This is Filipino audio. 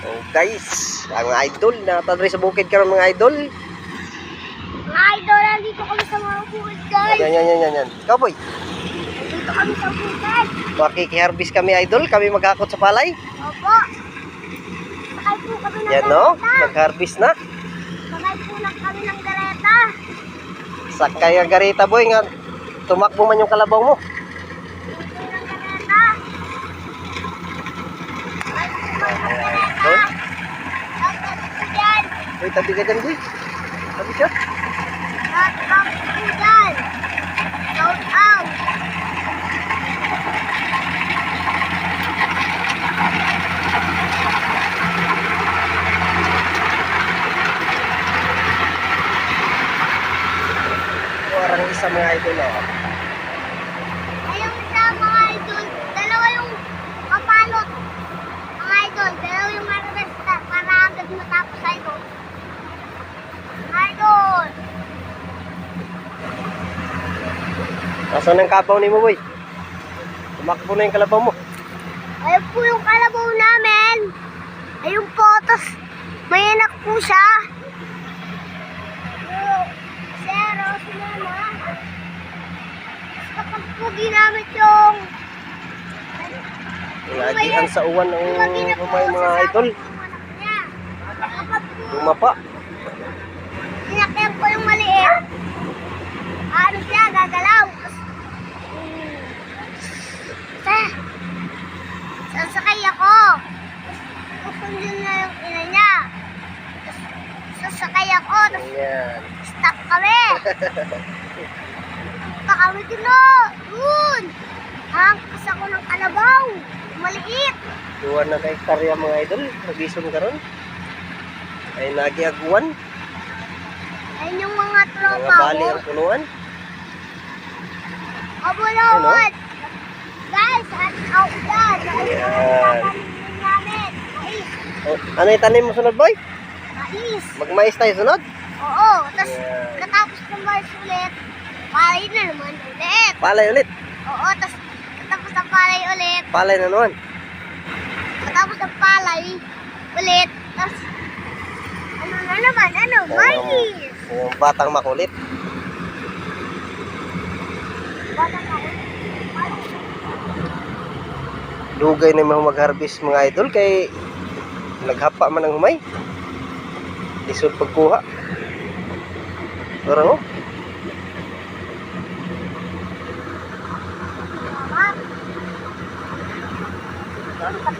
Oh, guys, ang mga idol, nakatadre sa bukid karon mga idol. Mga idol, nandito kami sa mga bukid, guys. Yan, yan, yan, yan, yan. Ikaw, boy. Nandito kami sa bukid. Makikiharbis kami, idol. Kami maghakot sa palay. Opo. Sakay po kami ng Yan, no? gareta. Nag-harvest na. Sakay po na kami ng gareta. Sakay ang garita, boy. Nga, tumakbo man yung kalabaw mo. Sakay ng gareta. Sakay po kami ng gareta. Boy, Tapos po boy, tabi ka dyan, boy. Tabi dyan. Shout out. Parang isa mga idol, oh. Ayun sa mga idol, dalawa yung kapalot. Mga idol, dalawa yung harvest para agad matapos idol. Mga idol, Nasaan ang kabaw ni mo, boy? Tumakbo na yung kalabaw mo. ayun po yung kalabaw namin. Ayun po, tas may anak po siya. Zero, si mama. Tapos kapag po ginamit yung Lagihan sa uwan ng mga idol. po Lumapa. Sinakyan ko yung maliit. Ano siya, gagalaw. Tapos, mm, sa, sasakay ako. Tapos, susundin na yung ina niya. Tapos, sasakay ako. Tapos, Ayan. stuck kami. Stuck kami dito. Yun. Hangkas ako ng kalabaw. Maliit. Duwan na kay karya mga idol. Nabison karon. Ay nagiaguan. Ayun yung mga Mga tropa bali ko. ang punuan. Kabulawat! Guys, at out yan! Yan. namin. Mais. Oh, ano yung tanim mo sunod boy? Mais. Magmais tayo sunod? Oo. Tapos, katapos ng mais ulit, palay na naman ulit. Palay ulit. Oo. Tapos, katapos ng palay ulit, Palay na naman. katapos ng palay ulit, tapos, ano na naman, ano, Oo. mais. Yung batang makulit. Bata ka ulit. Dugay na mga mag-harvest mga idol kay naghapa man ang humay. Lisod pagkuha. Pero no? Mama.